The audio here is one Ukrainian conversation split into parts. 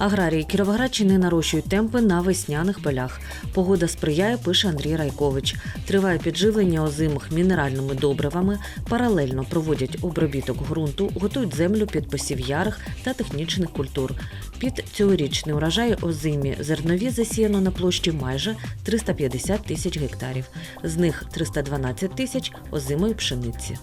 Аграрії Кіровоградщини нарощують темпи на весняних полях. Погода сприяє, пише Андрій Райкович. Триває підживлення озимих мінеральними добривами, паралельно проводять обробіток ґрунту, готують землю під посів ярих та технічних культур. Під цьогорічний урожай озимі зернові засіяно на площі майже 350 тисяч гектарів. З них 312 тисяч озимої пшениці.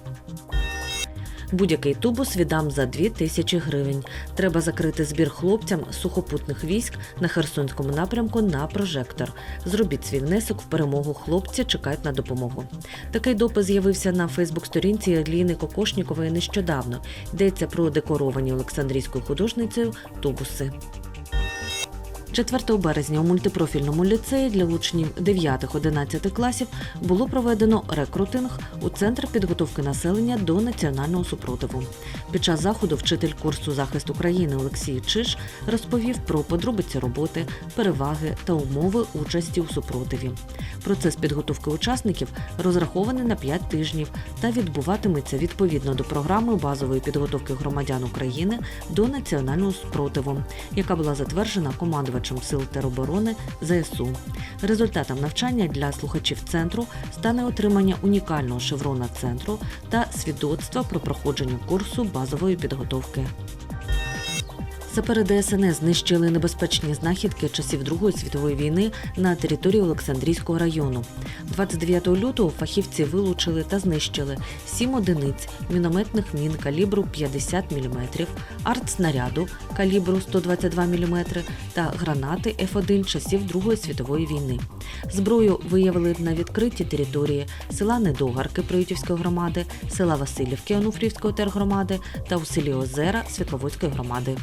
Будь-який тубус віддам за 2 тисячі гривень. Треба закрити збір хлопцям сухопутних військ на Херсонському напрямку на прожектор. Зробіть свій внесок в перемогу. Хлопці чекають на допомогу. Такий допис з'явився на Фейсбук-сторінці Ліни Кокошнікової нещодавно. Йдеться про декоровані Олександрійською художницею тубуси. 4 березня у мультипрофільному ліцеї для учнів 9-11 класів було проведено рекрутинг у центр підготовки населення до національного супротиву. Під час заходу вчитель курсу захист України Олексій Чиш розповів про подробиці роботи, переваги та умови участі у супротиві. Процес підготовки учасників розрахований на 5 тижнів та відбуватиметься відповідно до програми базової підготовки громадян України до національного спротиву, яка була затверджена командувачем Сил тероборони ЗСУ. Результатом навчання для слухачів центру стане отримання унікального шеврона центру та свідоцтва про проходження курсу базової підготовки. Сапери ДСНС знищили небезпечні знахідки часів Другої світової війни на території Олександрійського району. 29 лютого фахівці вилучили та знищили сім одиниць мінометних мін калібру 50 мм, артснаряду калібру 122 мм та гранати Ф1 часів Другої світової війни. Зброю виявили на відкритій території села Недогарки Приютівської громади, села Васильівки Онуфрівської тергромади та у селі Озера Світловодської громади.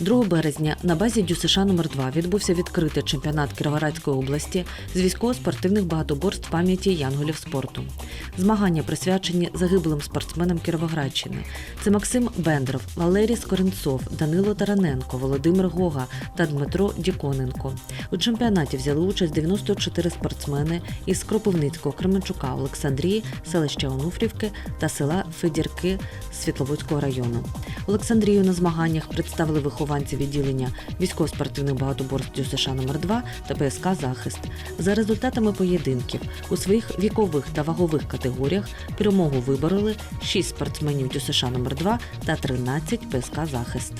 2 березня на базі ДЮСШ номер 2 відбувся відкритий чемпіонат Кіровоградської області з військово-спортивних багатоборств пам'яті янголів спорту. Змагання присвячені загиблим спортсменам Кіровоградщини. Це Максим Бендров, Валерій Скоренцов, Данило Тараненко, Володимир Гога та Дмитро Діконенко. У чемпіонаті взяли участь 94 спортсмени із Кропивницького, Кременчука, Олександрії, селища Онуфрівки та села Федірки Світловодського району. Олександрію на змаганнях представили вихованці відділення військово-спортивних багатоборств США номер 2 та ПСК Захист. За результатами поєдинків у своїх вікових та вагових категоріях перемогу вибороли 6 спортсменів ДЮСШ номер 2 та 13 ПСК Захист.